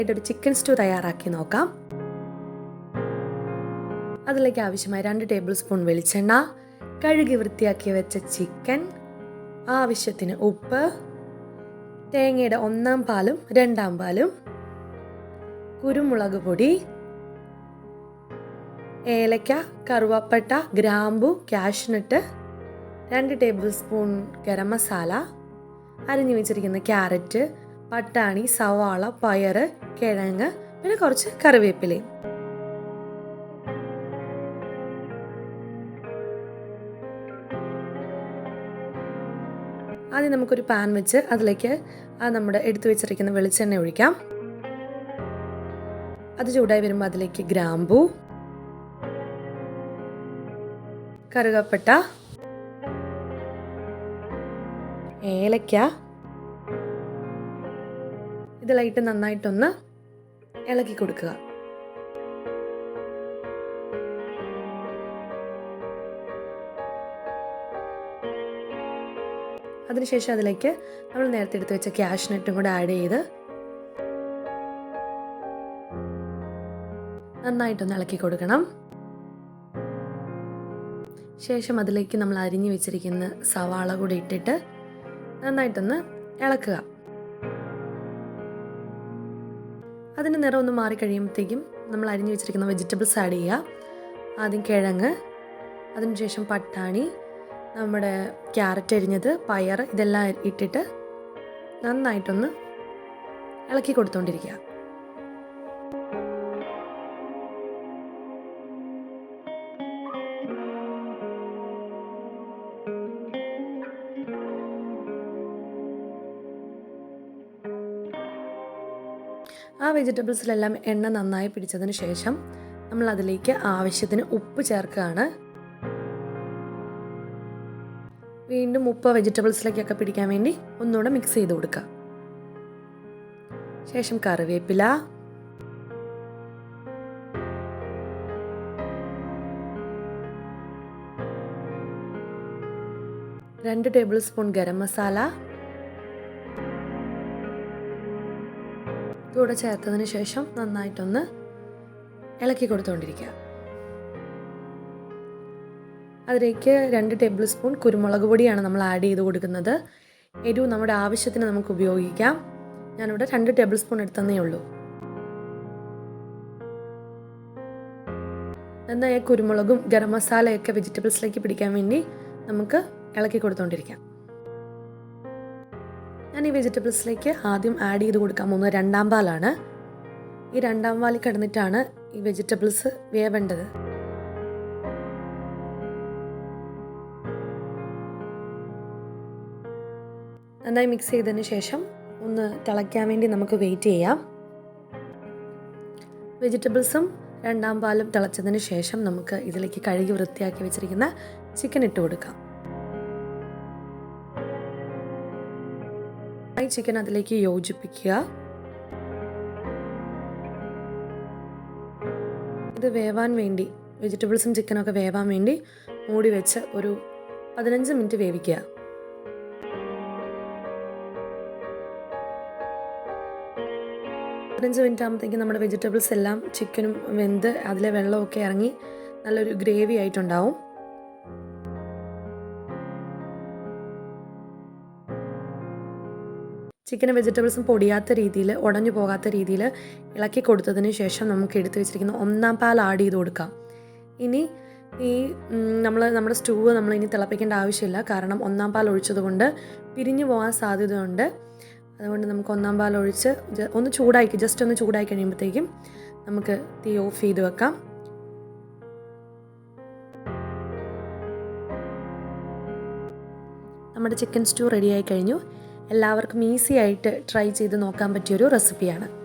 ആയിട്ട് ഒരു chicken stew തയ്യാറാക്കി നോക്കാം. അതിലേക്ക് ആവശ്യമായ രണ്ട് ടേബിൾ സ്പൂൺ വെളിച്ചെണ്ണ കഴുകി വൃത്തിയാക്കി വെച്ച ചിക്കൻ ആവശ്യത്തിന് ഉപ്പ് തേങ്ങയുടെ ഒന്നാം പാലും രണ്ടാം പാലും കുരുമുളക് പൊടി ഏലക്ക കറുവപ്പട്ട ഗ്രാമ്പു കാഷ്നട്ട് രണ്ട് ടേബിൾ സ്പൂൺ ഗരം മസാല അരിഞ്ഞു വെച്ചിരിക്കുന്ന ക്യാരറ്റ് പട്ടാണി സവാള പയറ് കിഴങ്ങ് പിന്നെ കുറച്ച് കറിവേപ്പിലയും ആദ്യം നമുക്കൊരു പാൻ വെച്ച് അതിലേക്ക് ആ നമ്മുടെ എടുത്തു വെച്ചിരിക്കുന്ന വെളിച്ചെണ്ണ ഒഴിക്കാം. അത് ചൂടായി വരുമ്പോൾ അതിലേക്ക് ഗ്രാമ്പൂ കറുകപ്പട്ട ഏലക്ക ഇതിലായിട്ട് നന്നായിട്ടൊന്ന് ഇളക്കി കൊടുക്കുക. അതിനുശേഷം അതിലേക്ക് നമ്മൾ നേരത്തെ എടുത്ത് വെച്ച ക്യാഷ്നട്ടും കൂടെ ആഡ് ചെയ്ത് നന്നായിട്ടൊന്ന് ഇളക്കി കൊടുക്കണം. ശേഷം അതിലേക്ക് നമ്മൾ അരിഞ്ഞു വെച്ചിരിക്കുന്ന സവാള കൂടി ഇട്ടിട്ട് നന്നായിട്ടൊന്ന് ഇളക്കുക. അതിന്റെ നിറം ഒന്ന് മാറിക്കഴിയുമ്പോഴത്തേക്കും നമ്മൾ അരിഞ്ഞു വെച്ചിരിക്കുന്ന വെജിറ്റബിൾസ് ആഡ് ചെയ്യുക. ആദ്യം കിഴങ്ങ് അതിനുശേഷം പട്ടാണി നമ്മുടെ ക്യാരറ്റ് അരിഞ്ഞത് പയർ ഇതെല്ലാം ഇട്ടിട്ട് നന്നായിട്ടൊന്ന് ഇളക്കി കൊടുത്തുകൊണ്ടിരിക്കുക വെജിറ്റബിൾസിലെല്ലാം എണ്ണ നന്നായി പിടിച്ചതിന് ശേഷം നമ്മൾ അതിലേക്ക് ആവശ്യത്തിന് ഉപ്പ് ചേർക്കുകയാണ്. വീണ്ടും ഉപ്പ് വെജിറ്റബിൾസിലേക്കൊക്കെ പിടിക്കാൻ വേണ്ടി ഒന്നുകൂടെ മിക്സ് ചെയ്ത് കൊടുക്കുക. ശേഷം കറിവേപ്പില. രണ്ട് ടേബിൾ സ്പൂൺ ഗരം മസാല. ഇതുകൂടെ ചേർത്തതിന് ശേഷം നന്നായിട്ടൊന്ന് ഇളക്കി കൊടുത്തുകൊണ്ടിരിക്കുക അതിലേക്ക് രണ്ട് ടേബിൾ സ്പൂൺ കുരുമുളക് പൊടിയാണ് നമ്മൾ ആഡ് ചെയ്ത് കൊടുക്കുന്നത്. എരിവ് നമ്മുടെ ആവശ്യത്തിന് നമുക്ക് ഉപയോഗിക്കാം. ഞാനിവിടെ രണ്ട് ടേബിൾ സ്പൂൺ എടുത്തന്നേ ഉള്ളൂ. നന്നായി കുരുമുളകും ഗരം മസാലയൊക്കെ വെജിറ്റബിൾസിലേക്ക് പിടിക്കാൻ വേണ്ടി നമുക്ക് ഇളക്കി കൊടുത്തുകൊണ്ടിരിക്കാം ഞാൻ ഈ വെജിറ്റബിൾസിലേക്ക് ആദ്യം ആഡ് ചെയ്ത് കൊടുക്കാൻ പോകുന്നത് രണ്ടാം പാലാണ്. ഈ രണ്ടാം പാലിൽ കിടന്നിട്ടാണ് ഈ വെജിറ്റബിൾസ് വേവേണ്ടത്. നന്നായി മിക്സ് ചെയ്തതിന് ശേഷം ഒന്ന് തിളയ്ക്കാൻ വേണ്ടി നമുക്ക് വെയിറ്റ് ചെയ്യാം. വെജിറ്റബിൾസും രണ്ടാം പാലും തിളച്ചതിന് ശേഷം നമുക്ക് ഇതിലേക്ക് കഴുകി വൃത്തിയാക്കി വെച്ചിരിക്കുന്ന ചിക്കൻ ഇട്ട് കൊടുക്കാം. ഈ ചിക്കൻ അതിലേക്ക് യോജിപ്പിക്കുക. ഇത് വേവാൻ വേണ്ടി വെജിറ്റബിൾസും ചിക്കനൊക്കെ വേവാൻ വേണ്ടി മൂടി വെച്ച് ഒരു പതിനഞ്ച് മിനിറ്റ് വേവിക്കുക. പതിനഞ്ച് മിനിറ്റ് ആകുമ്പോഴത്തേക്കും നമ്മുടെ വെജിറ്റബിൾസ് എല്ലാം ചിക്കനും വെന്ത് അതിലെ വെള്ളമൊക്കെ ഇറങ്ങി നല്ലൊരു ഗ്രേവി ആയിട്ടുണ്ടാവും. ചിക്കനും വെജിറ്റബിൾസും പൊടിയാത്ത രീതിയിൽ ഉടഞ്ഞു പോകാത്ത രീതിയിൽ ഇളക്കി കൊടുത്തതിന് ശേഷം നമുക്ക് എടുത്തു വെച്ചിരിക്കുന്ന ഒന്നാം പാൽ ആഡ് ചെയ്ത് കൊടുക്കാം. ഇനി ഈ നമ്മൾ നമ്മുടെ സ്റ്റൂവ് നമ്മൾ ഇനി തിളപ്പിക്കേണ്ട ആവശ്യമില്ല. കാരണം ഒന്നാം പാൽ ഒഴിച്ചതുകൊണ്ട് പിരിഞ്ഞു പോകാൻ സാധ്യതയുണ്ട്. അതുകൊണ്ട് നമുക്ക് ഒന്നാം പാൽ ഒഴിച്ച് ഒന്ന് ചൂടാക്കി ജസ്റ്റ് ഒന്ന് ചൂടായി കഴിയുമ്പോഴത്തേക്കും നമുക്ക് തീ ഓഫ് ചെയ്ത് വെക്കാം. നമ്മുടെ ചിക്കൻ സ്റ്റൂ റെഡിയായി കഴിഞ്ഞു. എല്ലാവർക്കും ഈസി ആയിട്ട് ട്രൈ ചെയ്ത് നോക്കാൻ പറ്റിയൊരു റെസിപ്പിയാണ്.